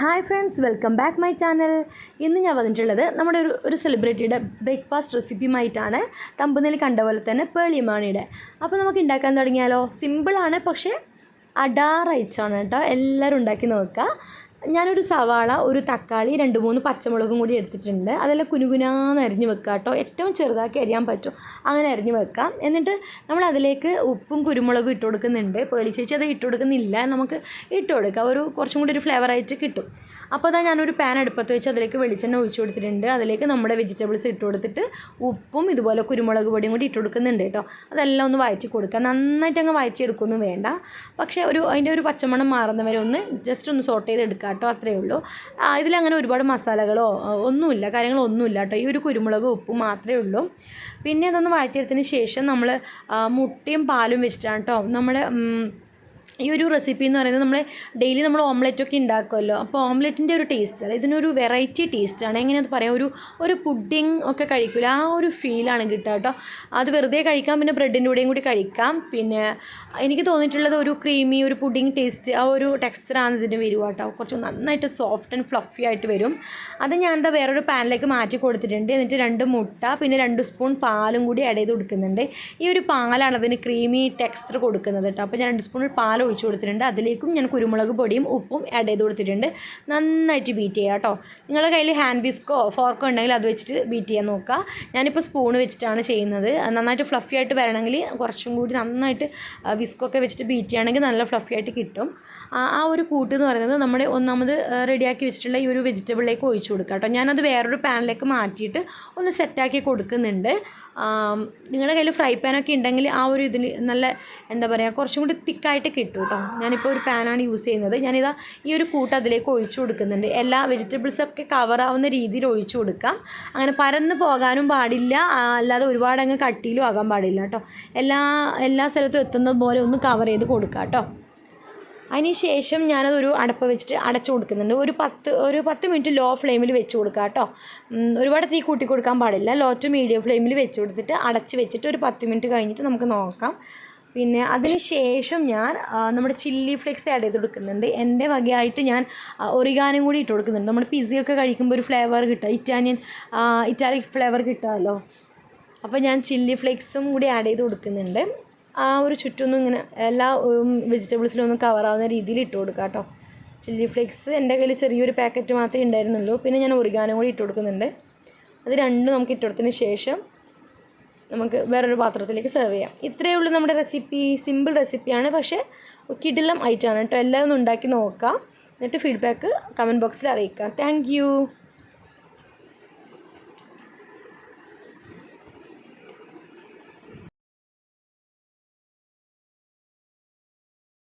Hi friends welcome back my channel. ഇന്ന് ഞാൻ വന്നിട്ടുള്ളത് നമ്മുടെ ഒരു ഒരു സെലിബ്രിറ്റിയുടെ ബ്രേക്ക്ഫാസ്റ്റ് റെസിപ്പിയുമായിട്ടാണ്. തമ്പുനിൽ കണ്ട പോലെ തന്നെ പേളിമാണിയുടെ അപ്പോൾ നമുക്ക് ഉണ്ടാക്കാൻ തുടങ്ങിയാലോ? സിമ്പിളാണ് പക്ഷേ അഡാറയിച്ചാണ് കേട്ടോ. എല്ലാവരും ഉണ്ടാക്കി നോക്കുക. ഞാനൊരു സവാള ഒരു തക്കാളി രണ്ട് മൂന്ന് പച്ചമുളകും കൂടി എടുത്തിട്ടുണ്ട്. അതെല്ലാം കുനുകുനാന്ന് അരിഞ്ഞ് വെക്കുക കേട്ടോ ഏറ്റവും ചെറുതാക്കി അരിയാൻ പറ്റും. അങ്ങനെ അരിഞ്ഞ് വെക്കാം. എന്നിട്ട് നമ്മൾ അതിലേക്ക് ഉപ്പും കുരുമുളകും ഇട്ട് കൊടുക്കുന്നുണ്ട്. പേളി ചേച്ചി അത് ഇട്ട് കൊടുക്കുന്നില്ല. നമുക്ക് ഇട്ട് കൊടുക്കാം. ഒരു കുറച്ചും കൂടി ഒരു ഫ്ലേവർ ആയിട്ട് കിട്ടും. അപ്പോൾ അതാ ഞാനൊരു പാൻ അടുപ്പത്ത് വെച്ച് അതിലേക്ക് വെളിച്ചെണ്ണ ഒഴിച്ച് കൊടുത്തിട്ടുണ്ട്. അതിലേക്ക് നമ്മുടെ വെജിറ്റബിൾസ് ഇട്ട് കൊടുത്തിട്ട് ഉപ്പും ഇതുപോലെ കുരുമുളക് പൊടിയും കൂടി ഇട്ട് കൊടുക്കുന്നുണ്ട് കേട്ടോ അതെല്ലാം ഒന്ന് വഴറ്റി കൊടുക്കുക നന്നായിട്ട് അങ്ങ് വഴറ്റിയെടുക്കുകയൊന്നും വേണ്ട. പക്ഷേ ഒരു അതിന്റെ ഒരു പച്ചമണം മാറുന്നവരെ ഒന്ന് ജസ്റ്റ് ഒന്ന് സോട്ട് ചെയ്തെടുക്കുക കേട്ടോ അത്രയേ ഉള്ളൂ. ഇതിലങ്ങനെ ഒരുപാട് മസാലകളോ ഒന്നുമില്ല കാര്യങ്ങളൊന്നുമില്ല കേട്ടോ ഈ ഒരു കുരുമുളക് ഉപ്പും മാത്രമേ ഉള്ളൂ. പിന്നെ അതൊന്ന് വഴറ്റിയെടുത്തതിന് ശേഷം നമ്മൾ മുട്ടയും പാലും വെച്ചിട്ടാണ് കേട്ടോ നമ്മുടെ ഈ ഒരു റെസിപ്പി എന്ന് പറയുന്നത് നമ്മൾ ഡെയിലി നമ്മൾ ഓംലെറ്റ് ഒക്കെ ഉണ്ടാക്കുമല്ലോ അപ്പോൾ ഓംലെറ്റിന്റെ ഒരു ടേസ്റ്റ് അല്ല? ഇതിനൊരു വെറൈറ്റി ടേസ്റ്റ് ആണ്. എങ്ങനെയത് പറയാം? ഒരു ഒരു പുഡിങ് ഒക്കെ കഴിക്കില്ല ആ ഒരു ഫീലാണ് കിട്ടുക കേട്ടോ. അത് വെറുതെ കഴിക്കാം പിന്നെ ബ്രെഡിന്റെ കൂടെയും കൂടി കഴിക്കാം. പിന്നെ എനിക്ക് തോന്നിയിട്ടുള്ളത് ഒരു ക്രീമി ഒരു പുഡിങ് ടേസ്റ്റ് ആ ഒരു ടെക്സ്ചറാണ് ഇതിന് വരിക കേട്ടോ. കുറച്ച് നന്നായിട്ട് സോഫ്റ്റ് ആൻഡ് ഫ്ലഫി ആയിട്ട് വരും. അത് ഞാൻ എന്താ വേറൊരു പാനിലേക്ക് മാറ്റി കൊടുത്തിട്ടുണ്ട്. എന്നിട്ട് രണ്ട് മുട്ട പിന്നെ രണ്ട് സ്പൂൺ പാലും കൂടി ആഡ് ചെയ്ത് കൊടുക്കുന്നുണ്ട്. ഈ ഒരു പാലാണ് അതിന് ക്രീമി ടെക്സ്ചർ കൊടുക്കുന്നത് കേട്ടോ. അപ്പോൾ ഞാൻ രണ്ട് സ്പൂൺ പാൽ ഒഴിച്ച് കൊടുത്തിട്ടുണ്ട്. അതിലേക്കും ഞാൻ കുരുമുളക് പൊടിയും ഉപ്പും ആഡ് ചെയ്ത് കൊടുത്തിട്ടുണ്ട്. നന്നായിട്ട് ബീറ്റ് ചെയ്യുക കേട്ടോ. നിങ്ങളുടെ കയ്യിൽ ഹാൻഡ് വിസ്കോ ഫോർക്കോ ഉണ്ടെങ്കിൽ അത് വെച്ചിട്ട് ബീറ്റ് ചെയ്യാൻ നോക്കുക. ഞാനിപ്പോൾ സ്പൂൺ വെച്ചിട്ടാണ് ചെയ്യുന്നത്. നന്നായിട്ട് ഫ്ലഫി ആയിട്ട് വരണമെങ്കിൽ കുറച്ചും കൂടി നന്നായിട്ട് വിസ്കൊക്കെ വെച്ചിട്ട് ബീറ്റ് ചെയ്യുകയാണെങ്കിൽ നല്ല ഫ്ലഫി ആയിട്ട് കിട്ടും. ആ ഒരു കൂട്ട് എന്ന് പറയുന്നത് നമ്മുടെ ഒന്നാമത് റെഡിയാക്കി വെച്ചിട്ടുള്ള ഈ ഒരു വെജിറ്റബിളിലേക്ക് ഒഴിച്ചു കൊടുക്കുക കേട്ടോ. ഞാനത് വേറൊരു പാനിലേക്ക് മാറ്റിയിട്ട് ഒന്ന് സെറ്റാക്കി കൊടുക്കുന്നുണ്ട്. നിങ്ങളുടെ കയ്യിൽ ഫ്രൈ പാനൊക്കെ ഉണ്ടെങ്കിൽ ആ ഒരു ഇതിൽ നല്ല എന്താ പറയുക കുറച്ചും കൂടി തിക്കായിട്ട് കിട്ടും. കേട്ടോ. ഞാനിപ്പോൾ ഒരു പാനാണ് യൂസ് ചെയ്യുന്നത്. ഞാനിതാ ഈ ഒരു കൂട്ട് അതിലേക്ക് ഒഴിച്ചു കൊടുക്കുന്നുണ്ട്. എല്ലാ വെജിറ്റബിൾസൊക്കെ കവറാവുന്ന രീതിയിൽ ഒഴിച്ചു കൊടുക്കാം. അങ്ങനെ പരന്ന് പോകാനും പാടില്ല. അല്ലാതെ ഒരുപാട് അങ്ങ് കട്ടിയിലും ആകാൻ പാടില്ല കേട്ടോ. എല്ലാ എല്ലാ സ്ഥലത്തും എത്തുന്ന പോലെ ഒന്ന് കവർ ചെയ്ത് കൊടുക്കാം കേട്ടോ. അതിന് ശേഷം ഞാനതൊരു അടപ്പ് വെച്ചിട്ട് അടച്ചു കൊടുക്കുന്നുണ്ട്. ഒരു പത്ത് ഒരു പത്ത് മിനിറ്റ് ലോ ഫ്ലെയിമിൽ വെച്ച് കൊടുക്കുക കേട്ടോ. ഒരുപാട് തീ കൂട്ടി കൊടുക്കാൻ പാടില്ല. ലോ ടു മീഡിയം ഫ്ലെയിമിൽ വെച്ച് കൊടുത്തിട്ട് അടച്ച് വെച്ചിട്ട് ഒരു പത്ത് മിനിറ്റ് കഴിഞ്ഞിട്ട് നമുക്ക് നോക്കാം. പിന്നെ അതിന് ശേഷം ഞാൻ നമ്മുടെ ചില്ലി ഫ്ലേക്സ് ആഡ് ചെയ്ത് കൊടുക്കുന്നുണ്ട്. എന്റെ വകയായിട്ട് ഞാൻ ഒറിഗാനും കൂടി ഇട്ട് കൊടുക്കുന്നുണ്ട്. നമ്മൾ പിസയൊക്കെ കഴിക്കുമ്പോൾ ഒരു ഫ്ലേവർ കിട്ടുക ഇറ്റാലിയൻ ഇറ്റാലിക് ഫ്ലേവർ കിട്ടുമല്ലോ. അപ്പോൾ ഞാൻ ചില്ലി ഫ്ലേക്സും കൂടി ആഡ് ചെയ്ത് കൊടുക്കുന്നുണ്ട്. ആ ഒരു ചുറ്റൊന്നും ഇങ്ങനെ എല്ലാ വെജിറ്റബിൾസിലും ഒന്നും കവറാവുന്ന രീതിയിൽ ഇട്ട് കൊടുക്കുക കേട്ടോ. ചില്ലി ഫ്ലേക്സ് എന്റെ കയ്യിൽ ചെറിയൊരു പാക്കറ്റ് മാത്രമേ ഉണ്ടായിരുന്നുള്ളൂ. പിന്നെ ഞാൻ ഒറിഗാനും കൂടി ഇട്ട് കൊടുക്കുന്നുണ്ട്. അത് രണ്ടും നമുക്ക് ഇട്ട് കൊടുത്തതിന് ശേഷം നമുക്ക് വേറൊരു പാത്രത്തിലേക്ക് സെർവ് ചെയ്യാം. ഇത്രയേ ഉള്ളൂ നമ്മുടെ റെസിപ്പി സിമ്പിൾ റെസിപ്പിയാണ് പക്ഷേ കിടിലം ഐറ്റമാണ് കേട്ടോ. എല്ലാവരും ഉണ്ടാക്കി നോക്കാം. എന്നിട്ട് ഫീഡ്ബാക്ക് കമന്റ് ബോക്സിൽ അറിയിക്കാം. താങ്ക്